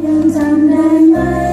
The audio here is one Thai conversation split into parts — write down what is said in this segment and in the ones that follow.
ยังจำได้ไหม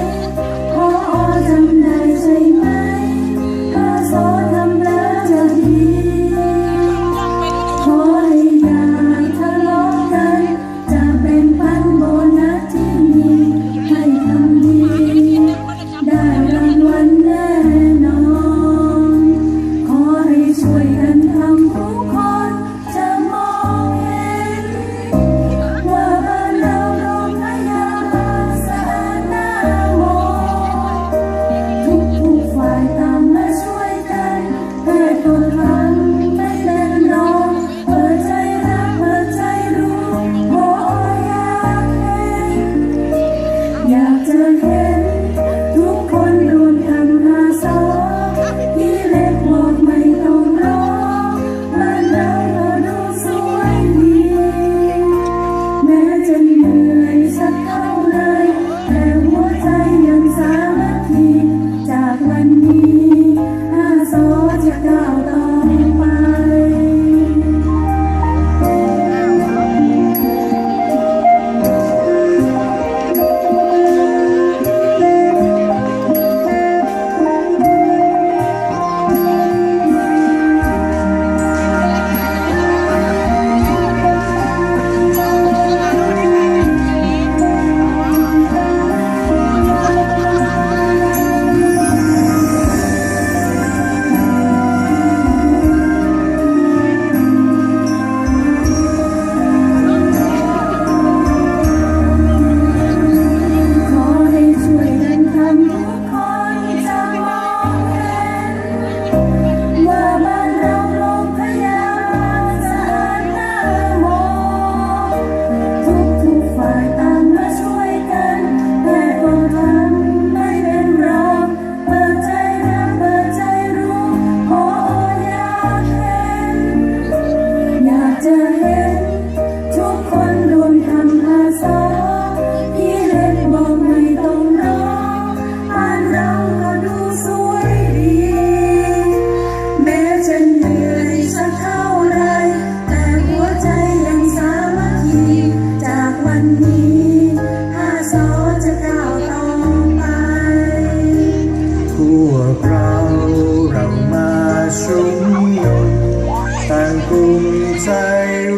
ภูมิใจ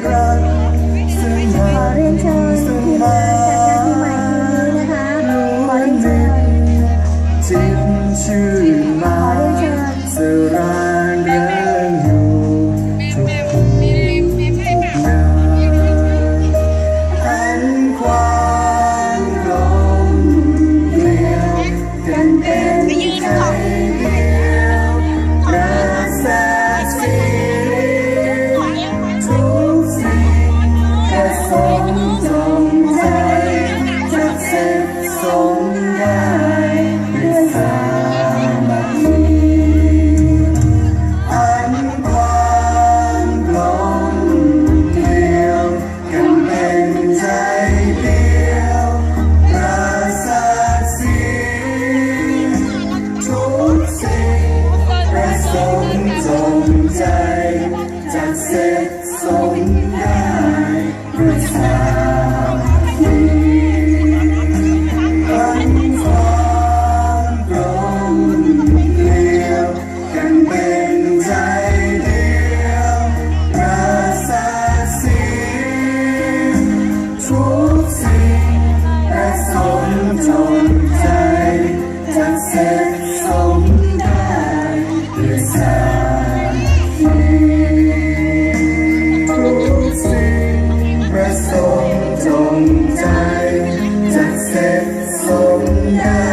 รักซึ่งหาเรียนเชิญซึ่งมาจัานที่ใหม่นี้นะคะขอเรียนเชิญจิตชื่อ night, good night. Yeah.